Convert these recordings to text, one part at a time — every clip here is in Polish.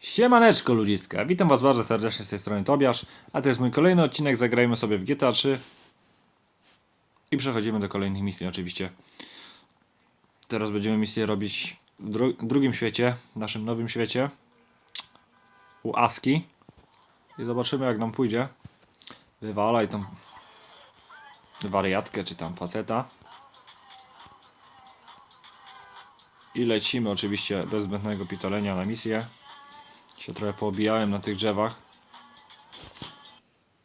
Siemaneczko ludziska, witam was bardzo serdecznie z tej strony Tobiasz, a to jest mój kolejny odcinek, zagrajmy sobie w GTA 3 i przechodzimy do kolejnych misji oczywiście. Teraz będziemy misję robić w dru drugim świecie, naszym nowym świecie, u Aski i zobaczymy jak nam pójdzie. Wywalaj tą wariatkę czy tam faceta. I lecimy oczywiście bez zbędnego pitolenia na misję się trochę poobijałem na tych drzewach.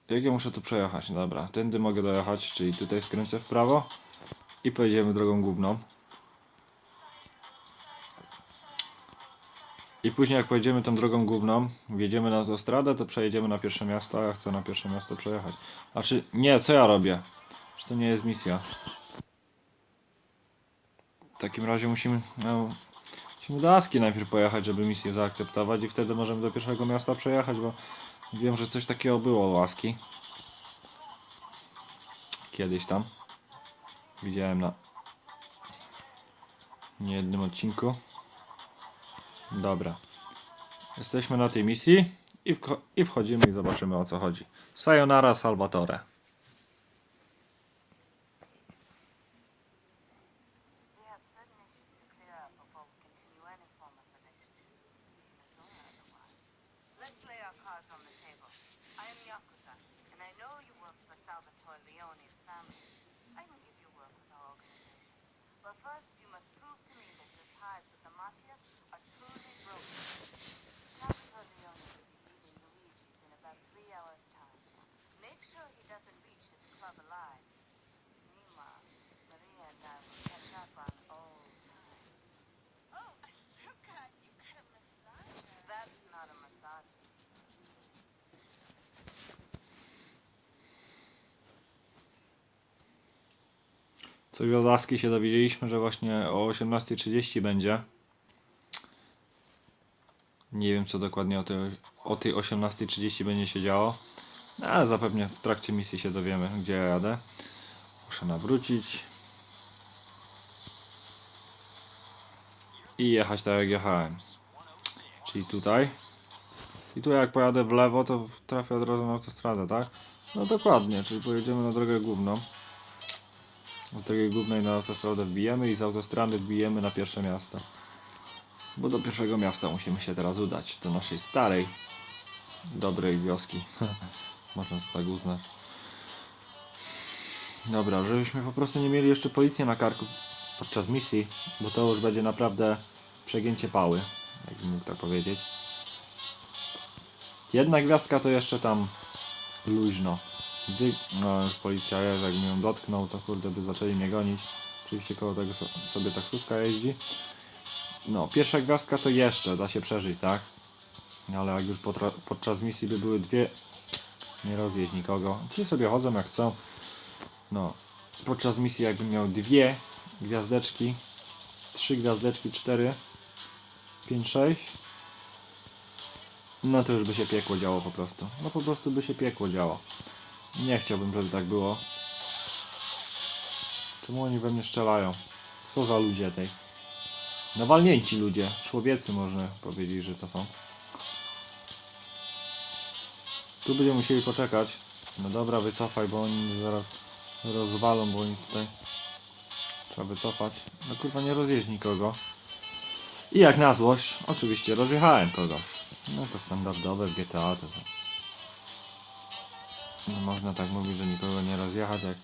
Jak ja muszę tu przejechać? Dobra, tędy mogę dojechać, czyli tutaj skręcę w prawo i pojedziemy drogą główną. I później jak pojedziemy tą drogą główną, wjedziemy na autostradę, to przejedziemy na pierwsze miasto, a ja chcę na pierwsze miasto przejechać. Znaczy, nie, co ja robię? Czy to nie jest misja? W takim razie musimy, no, musimy do Aski najpierw pojechać, żeby misję zaakceptować i wtedy możemy do pierwszego miasta przejechać, bo wiem, że coś takiego było u Aski. Kiedyś tam. Widziałem na niejednym odcinku. Dobra. Jesteśmy na tej misji i, i wchodzimy i zobaczymy o co chodzi. Sayonara Salvatore. Let's lay our cards on the table. I am Yakuza, and I know you work for Salvatore Leone's family. I can give you work with our organization. But first, Coś od Aski się dowiedzieliśmy, że właśnie o 18.30 będzie. Nie wiem co dokładnie o tej, o tej 18.30 będzie się działo. No, Ale zapewne w trakcie misji się dowiemy, gdzie ja jadę. Muszę nawrócić. I jechać tak jak jechałem. Czyli tutaj. I tu jak pojadę w lewo, to trafię od razu na autostradę, tak? No dokładnie, czyli pojedziemy na drogę główną. Drogi głównej na autostradę wbijemy i z autostrady wbijemy na pierwsze miasto. Bo do pierwszego miasta musimy się teraz udać. Do naszej starej, dobrej wioski. Można to tak uznać. Dobra, żebyśmy po prostu nie mieli jeszcze policji na karku podczas misji, bo to już będzie naprawdę przegięcie pały, jakbym mógł tak powiedzieć. Jedna gwiazdka to jeszcze tam luźno. Wy... No policja jest, jakbym ją dotknął, to kurde by zaczęli mnie gonić. Oczywiście koło tego so- sobie taksówka jeździ. No, pierwsza gwiazdka to jeszcze da się przeżyć, tak? Ale jak już podczas misji by były dwie, nie rozjeźdź nikogo. Ci sobie chodzą jak chcą. No, podczas misji jakbym miał dwie gwiazdeczki, trzy gwiazdeczki, cztery, pięć, sześć. No to już by się piekło działo po prostu. No po prostu by się piekło działo. Nie chciałbym, żeby tak było. Czemu oni we mnie strzelają? Co za ludzie tej? Nawalnięci ludzie. Człowiecy można powiedzieć, że to są. Tu będziemy musieli poczekać. No dobra, wycofaj, bo oni zaraz rozwalą, bo oni tutaj... Trzeba wycofać. No kurwa, nie rozjeźdź nikogo. I jak na złość, oczywiście rozjechałem kogoś. No to standardowe w GTA to są. Nie można tak mówić, że nikogo nie rozjechać, jak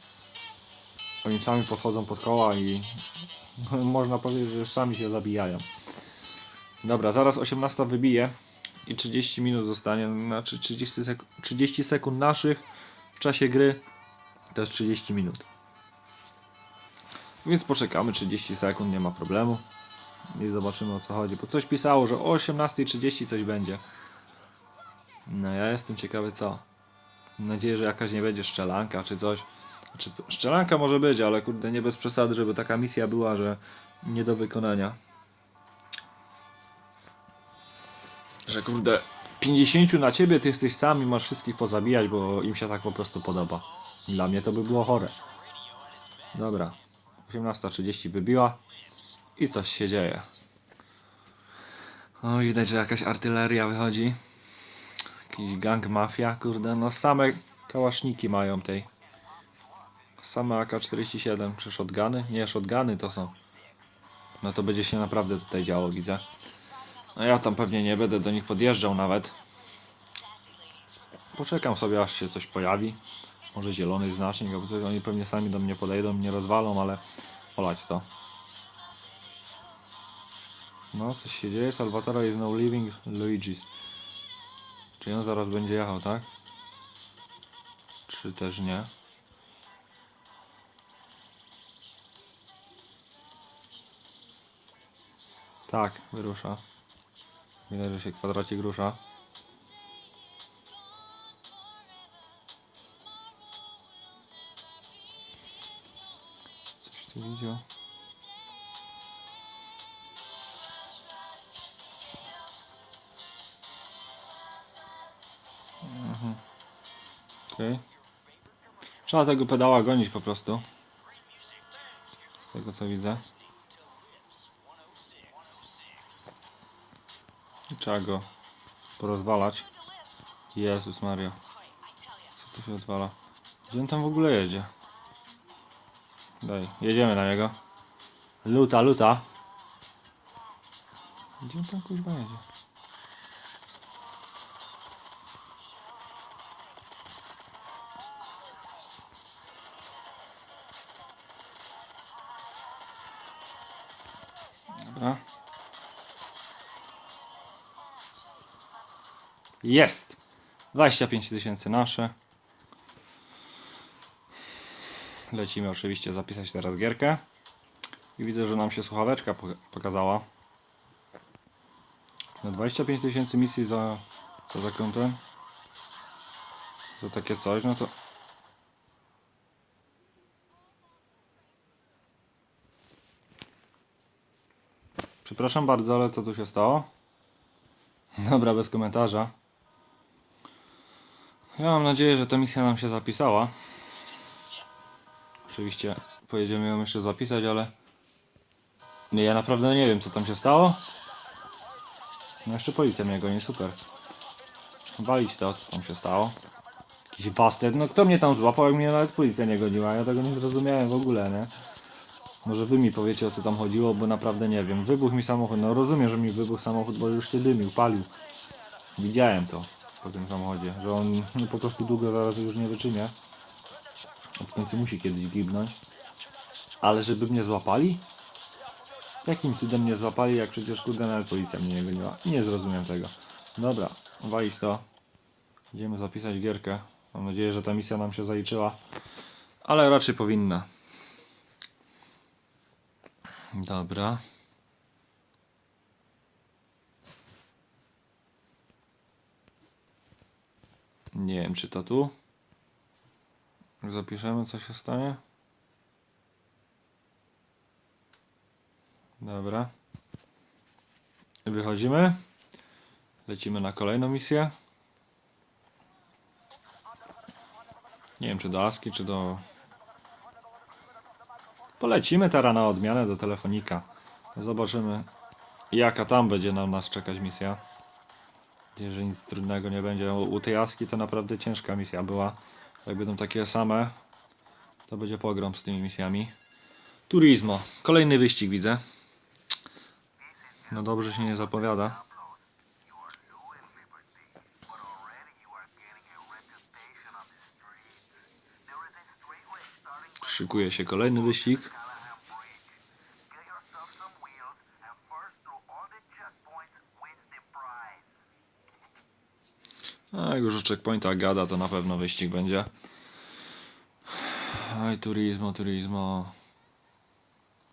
oni sami podchodzą pod koła i można powiedzieć, że sami się zabijają. Dobra, zaraz 18 wybije i 30 minut zostanie, znaczy 30, sek 30 sekund naszych w czasie gry to jest 30 minut. Więc poczekamy 30 sekund, nie ma problemu i zobaczymy o co chodzi, bo coś pisało, że o 18.30 coś będzie. No ja jestem ciekawy co. Mam nadzieję, że jakaś nie będzie szczelanka czy coś. Znaczy, szczelanka może być, ale kurde, nie bez przesady, żeby taka misja była, że nie do wykonania. Że kurde, 50 na ciebie, ty jesteś sam i masz wszystkich pozabijać, bo im się tak po prostu podoba. Dla mnie to by było chore. Dobra, 18.30 wybiła i coś się dzieje. O, widać, że jakaś artyleria wychodzi. Jakiś gang mafia, kurde, no same kałaszniki mają tej. Same AK-47, czy shotguny? Nie, shotguny to są. No to będzie się naprawdę tutaj działo, widzę. No ja tam pewnie nie będę do nich podjeżdżał nawet. Poczekam sobie aż się coś pojawi. Może zielony znacznik, coś. Oni pewnie sami do mnie podejdą, mnie rozwalą, ale olać to. No, coś się dzieje. Salvatore is now leaving Luigi's. Czy on zaraz będzie jechał, tak? Czy też nie? Tak, wyrusza. Widać, że się kwadracik rusza. Coś tu widział. Okej. Trzeba tego pedała gonić po prostu. Z tego co widzę. I Trzeba go porozwalać. Jezus Maria. Co tu się odwala? Gdzie on tam w ogóle jedzie? Daj, jedziemy na niego. Luta, luta. Gdzie on tam kuźwa jedzie? Jest! 25 tysięcy nasze. Lecimy oczywiście zapisać teraz gierkę. I widzę, że nam się słuchaweczka poka- pokazała. Na 25 tysięcy misji za, za zakątem. Za takie coś, no to... Przepraszam bardzo, ale co tu się stało? Dobra, bez komentarza. Ja mam nadzieję, że ta misja nam się zapisała. Oczywiście pojedziemy ją jeszcze zapisać, ale nie, ja naprawdę nie wiem co tam się stało. No jeszcze policja mnie goni, super. Walić to, co tam się stało. Jakiś bastet, no kto mnie tam złapał, jak mnie nawet policja nie goniła, ja tego nie zrozumiałem w ogóle, nie? Może wy mi powiecie o co tam chodziło, bo naprawdę nie wiem. Wybuch mi samochód, no rozumiem, że mi wybuchł samochód, bo już się dymił, palił. Widziałem to po tym samochodzie, że on po prostu długo zaraz już nie wytrzyma. A w końcu musi kiedyś gibnąć. Ale żeby mnie złapali? Jakim cudem mnie złapali, jak przecież kurde nawet policja mnie nie goniła? Nie zrozumiem tego. Dobra, walić to. Idziemy zapisać gierkę. Mam nadzieję, że ta misja nam się zaliczyła. Ale raczej powinna. Dobra. Nie wiem, czy to tu. Zapiszemy, co się stanie. Dobra. Wychodzimy. Lecimy na kolejną misję. Nie wiem, czy do Aski, czy do... Polecimy teraz na odmianę do telefonika. Zobaczymy, jaka tam będzie nam nas czekać misja. Jeżeli nic trudnego nie będzie. U tej Aski to naprawdę ciężka misja była. Jak będą takie same, to będzie pogrom z tymi misjami. Turismo. Kolejny wyścig widzę. No dobrze się nie zapowiada. Szykuje się kolejny wyścig. A jak już o checkpointach gada, to na pewno wyścig będzie. Aj, turismo.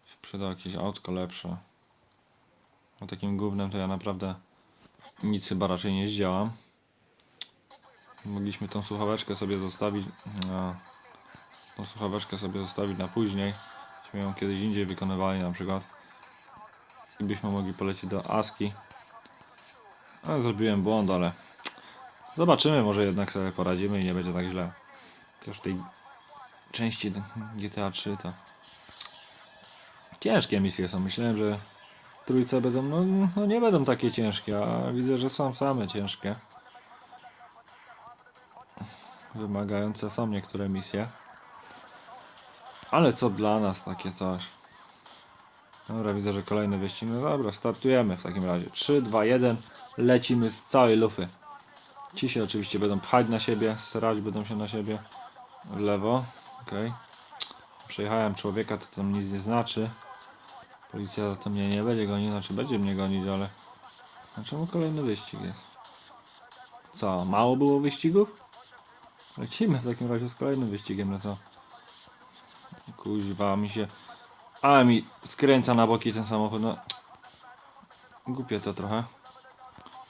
Się przyda jakieś autko lepsze. O takim gównem to ja naprawdę nic chyba raczej nie zdziałam. Mogliśmy tą słuchaweczkę sobie zostawić. Tą słuchaweczkę sobie zostawić na później. Byśmy ją kiedyś indziej wykonywali na przykład. I byśmy mogli polecieć do Aski. Ale zrobiłem błąd, ale Zobaczymy, może jednak sobie poradzimy i nie będzie tak źle. Też w tej części GTA 3 to ciężkie misje są. Myślałem, że trójce będą, no, no nie będą takie ciężkie, a widzę, że są same ciężkie. Wymagające są niektóre misje. Ale co dla nas takie coś. Dobra, widzę, że kolejny wyścig. No dobra, startujemy w takim razie. 3, 2, 1. Lecimy z całej lufy. Ci się oczywiście będą pchać na siebie, srać będą się na siebie. W lewo, okej. Przejechałem człowieka, to tam nic nie znaczy. Policja za to mnie nie będzie gonić, znaczy będzie mnie gonić, ale... A czemu kolejny wyścig jest? Co, mało było wyścigów? Lecimy w takim razie z kolejnym wyścigiem, no to... Kuźwa, mi się... A mi skręca na boki ten samochód, no... Głupie to trochę.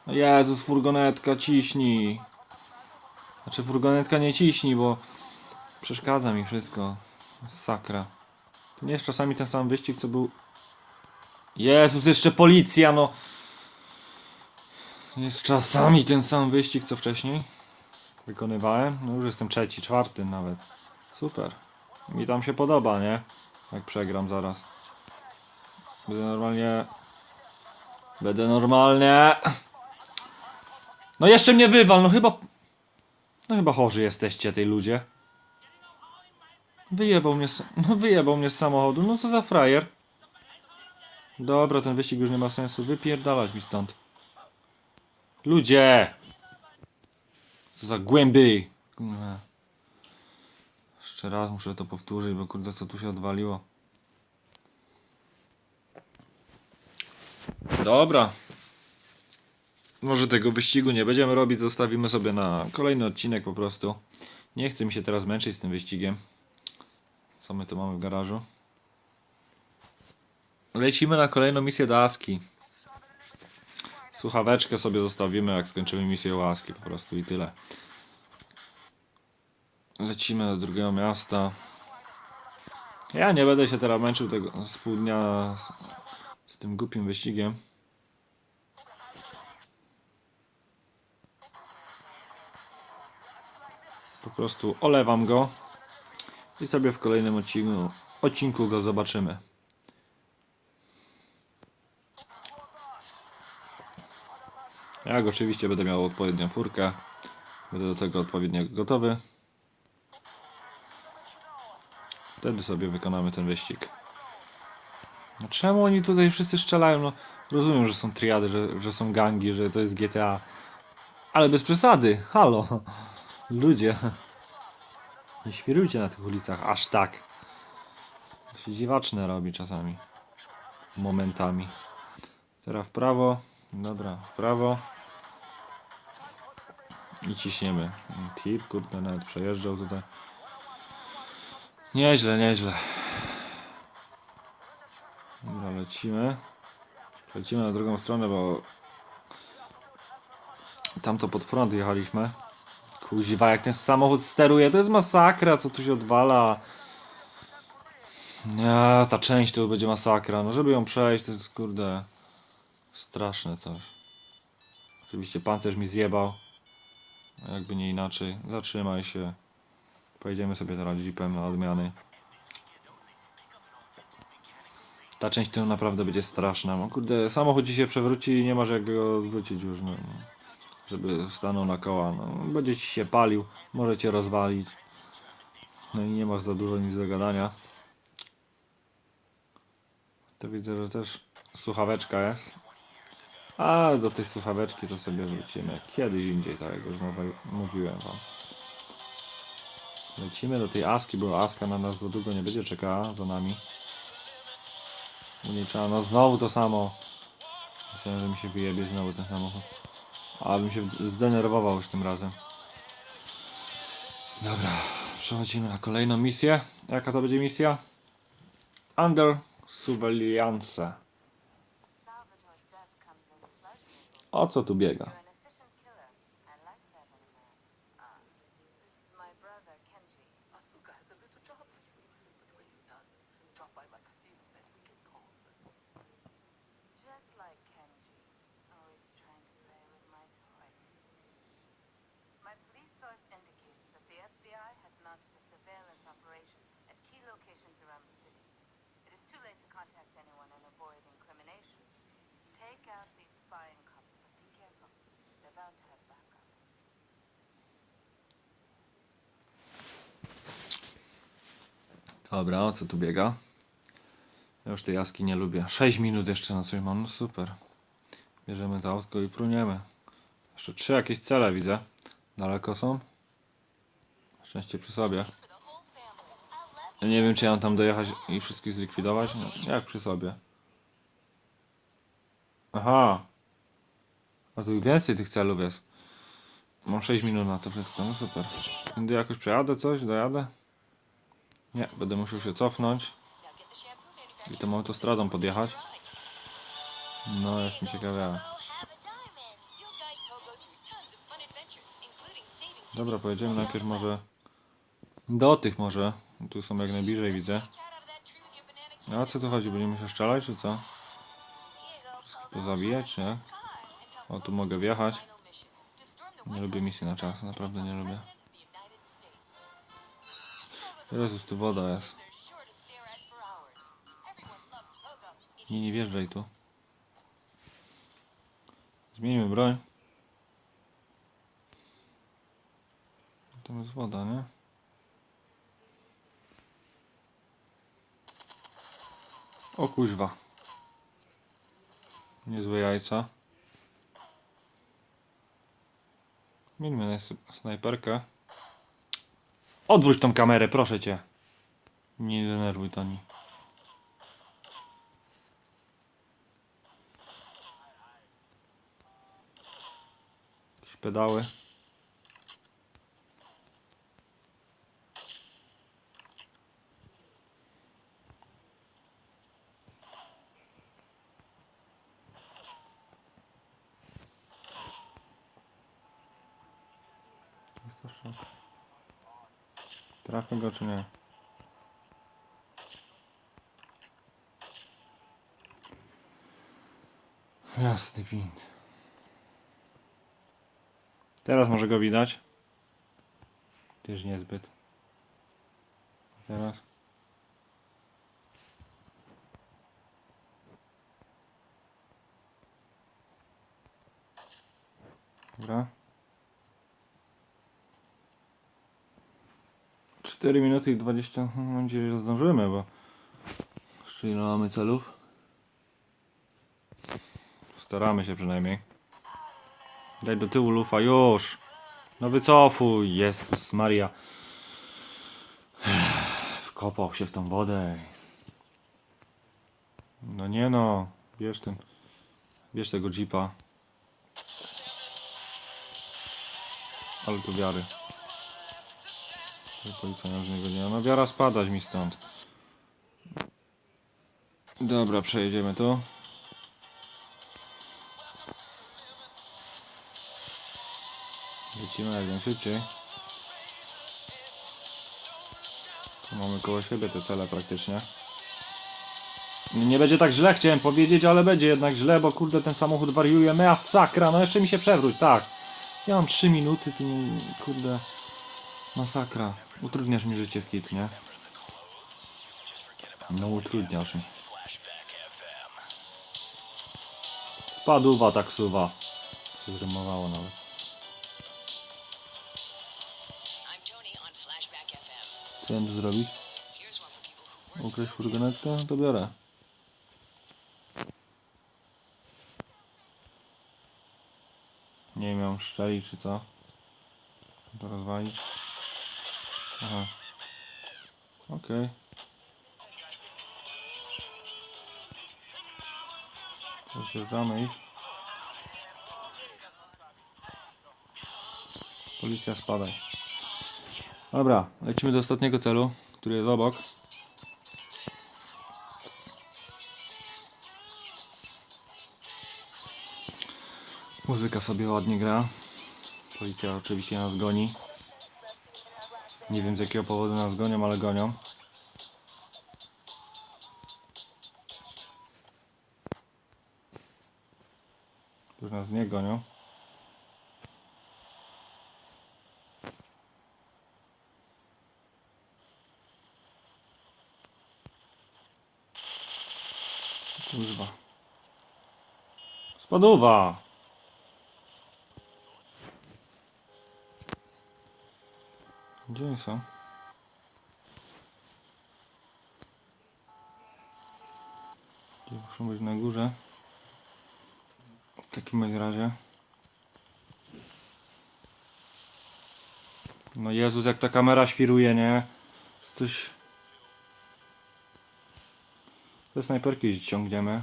No Jezus, furgonetka, ciśnij! Znaczy furgonetka nie ciśnij, bo... Przeszkadza mi wszystko. Sakra. To nie jest czasami ten sam wyścig, co był... Jezus, jeszcze policja, no! Jest czasami ten sam wyścig, co wcześniej. Wykonywałem. No już jestem trzeci, czwarty nawet. Super. Mi tam się podoba, nie? Jak przegram zaraz. Będę normalnie... Będę normalnie... No jeszcze mnie wywal, no chyba... No chyba chorzy jesteście, tej ludzie. Wyjebał mnie, no wyjebał mnie z samochodu, no co za frajer. Dobra, ten wyścig już nie ma sensu, wypierdalać mi stąd. Ludzie! Co za głęby! Jeszcze raz muszę to powtórzyć, bo kurde co tu się odwaliło. Dobra. Może tego wyścigu nie będziemy robić, zostawimy sobie na kolejny odcinek po prostu. Nie chcę mi się teraz męczyć z tym wyścigiem. Co my tu mamy w garażu? Lecimy na kolejną misję do Aski. Słuchaweczkę sobie zostawimy, jak skończymy misję łaski po prostu i tyle. Lecimy do drugiego miasta. Ja nie będę się teraz męczył tego z pół dnia z, z tym głupim wyścigiem. Prostu olewam go i sobie w kolejnym odcinku, odcinku go zobaczymy. Jak oczywiście będę miał odpowiednią furkę. Będę do tego odpowiednio gotowy. Wtedy sobie wykonamy ten wyścig. No czemu oni tutaj wszyscy strzelają? No rozumiem, że są triady, że, że są gangi, że to jest GTA. Ale bez przesady, halo. Ludzie. Nie świrujcie na tych ulicach aż tak. To się dziwaczne robi czasami. Momentami. Teraz w prawo. Dobra, w prawo. I ciśniemy. Tip, kurde, nawet przejeżdżał tutaj. Nieźle, nieźle. Dobra, lecimy. Lecimy na drugą stronę, bo tamto pod front jechaliśmy. Kuźwa, jak ten samochód steruje, to jest masakra, co tu się odwala. Nie, ta część to będzie masakra. No żeby ją przejść, to jest kurde straszne coś. Oczywiście pancerz mi zjebał. Jakby nie inaczej. Zatrzymaj się. Pojedziemy sobie teraz jeepem na odmiany. Ta część to naprawdę będzie straszna. No kurde, samochód ci się przewróci i nie masz jak go odwrócić już. No, no. Żeby stanął na koła. No, będzie ci się palił, może cię rozwalić. No i nie masz za dużo nic do gadania. To widzę, że też słuchaweczka jest. A do tej słuchaweczki to sobie wrócimy kiedyś indziej, tak jak już mówiłem wam. Lecimy do tej Aski, bo Aska na nas za długo nie będzie czekała za nami. Nie trzeba, no znowu to samo. Myślałem, że mi się wyjebie znowu ten samochód. Ale bym się zdenerwował już tym razem. Dobra, przechodzimy na kolejną misję. Jaka to będzie misja? Under Surveillance. O co tu biega? Out these spying cops, but be careful. They're bound to have backup. Dobra, o co tu biega? Ja już tej jaski nie lubię. 6 minut jeszcze na coś mam, no super. Bierzemy to autko i pruniemy. Jeszcze trzy jakieś cele widzę. Daleko są? Szczęście przy sobie. Ja nie wiem, czy ja mam tam dojechać i wszystkich zlikwidować. No, jak przy sobie? Aha. A tu więcej tych celów jest. Mam 6 minut na to wszystko, no super. Tędy jakoś przejadę coś, dojadę? Nie, będę musiał się cofnąć i tą autostradą podjechać. No, jest mi ciekawe. Have a diamond. You'll guide Pogo through tons of fun adventures, including saving Dobra, pojedziemy najpierw może do tych może. Tu są jak najbliżej widzę. A co tu chodzi? Będziemy się strzelać, czy co? Pogo. zabijać, czy nie? O, tu mogę wjechać. Nie lubię misji na czas, naprawdę nie lubię. Jezus, tu woda jest. Nie, nie wjeżdżaj tu. Zmienimy broń. Tam jest woda, nie? O kuźwa. Niezłe jajca. Miejmy na snajperkę. Odwróć tą kamerę, proszę cię. Nie denerwuj Toni. Pedały. Trafię go czy nie? Jasny gwint. Teraz może go widać. Też niezbyt. Teraz. Dobra. 4 minuty i 20. Mam że zdążymy, bo jeszcze ile mamy celów? Staramy się przynajmniej. Daj do tyłu lufa, już! No wycofuj, Jezus Maria. Wkopał się w tą wodę. No nie no, bierz ten, bierz tego jeepa. Ale tu wiary. To Policja z niego nie. No wiara spadać mi stąd. Dobra, przejedziemy tu. Lecimy jak najszybciej. Tu mamy koło siebie te cele praktycznie. Nie nie będzie tak źle, chciałem powiedzieć, ale będzie jednak źle, bo kurde ten samochód wariuje. Masakra, no jeszcze mi się przewróć, tak. Ja mam 3 minuty, tu kurde. Masakra. Utrudniasz mi życie w kit, nie? No utrudniasz mi. Spadła taksuwa. Się zrymowało nawet. Co ja mam zrobić? So furgonetkę? To biorę. Nie wiem, ją szczelić czy co? To rozwalić. Aha. Okej. Rozjeżdżamy ich. Policja spadaj. Dobra, lecimy do ostatniego celu, który jest obok. Muzyka sobie ładnie gra. Policja oczywiście nas goni. Nie wiem z jakiego powodu nas gonią, ale gonią. Już nas nie gonią. Kurwa. Lodówa! Gdzie są? Gdzie muszą być na górze? W takim razie. No Jezus, jak ta kamera świruje, nie? Coś... Te snajperki ciągniemy.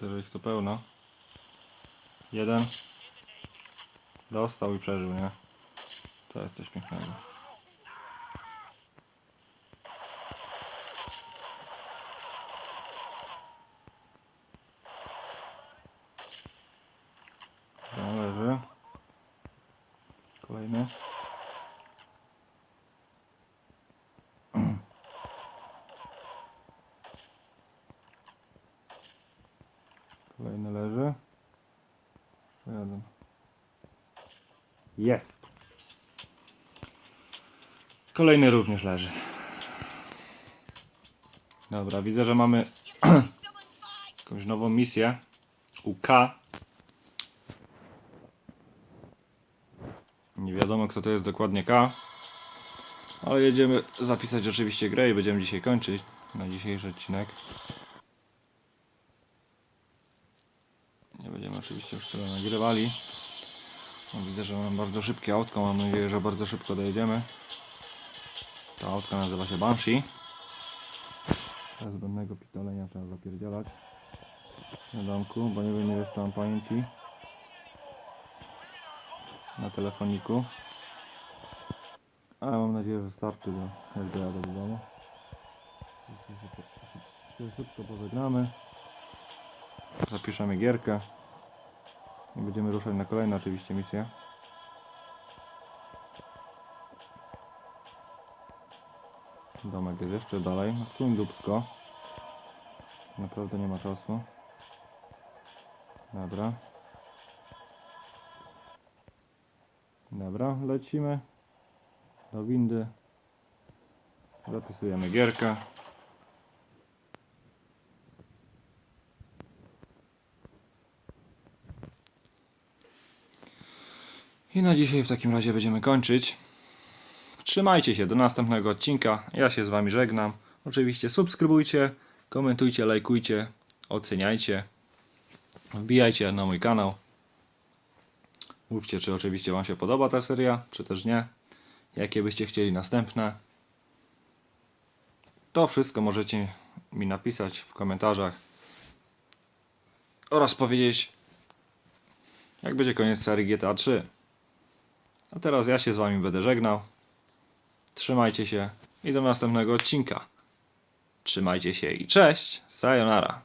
Że ich to pełno. Jeden. Dostał i przeżył, nie? To jest coś pięknego. Kolejny. Kolejny leży. Jeszcze jeden. Jest. Kolejny również leży. Dobra, widzę, że mamy jakąś nową misję. UK. Nie wiadomo kto to jest dokładnie K. Ale jedziemy zapisać oczywiście grę i będziemy dzisiaj kończyć na dzisiejszy odcinek. Nie będziemy oczywiście już tyle nagrywali. No, widzę, że mam bardzo szybkie autko. Mam nadzieję, że bardzo szybko dojedziemy. Ta autka nazywa się Banshee. Teraz zbędnego pitolenia trzeba zapierdzielać na domku, bo nie wiem jeszcze mam pamięci na telefoniku. Ale mam nadzieję, że starczy, bo jak dojadę do domu. Szybko pożegnamy. Zapiszemy gierkę. Będziemy ruszać na kolejne oczywiście misje. Domek jest jeszcze dalej. Suń dupsko. Naprawdę nie ma czasu. Dobra. Dobra, lecimy do windy. Zapisujemy gierkę. I na dzisiaj w takim razie będziemy kończyć. Trzymajcie się do następnego odcinka. Ja się z Wami żegnam. Oczywiście subskrybujcie, komentujcie, lajkujcie, oceniajcie. Wbijajcie na mój kanał. Mówcie, czy oczywiście Wam się podoba ta seria, czy też nie. Jakie byście chcieli następne. To wszystko możecie mi napisać w komentarzach. Oraz powiedzieć, jak będzie koniec serii GTA 3. A teraz ja się z Wami będę żegnał. Trzymajcie się i do następnego odcinka. Trzymajcie się i cześć. Sayonara.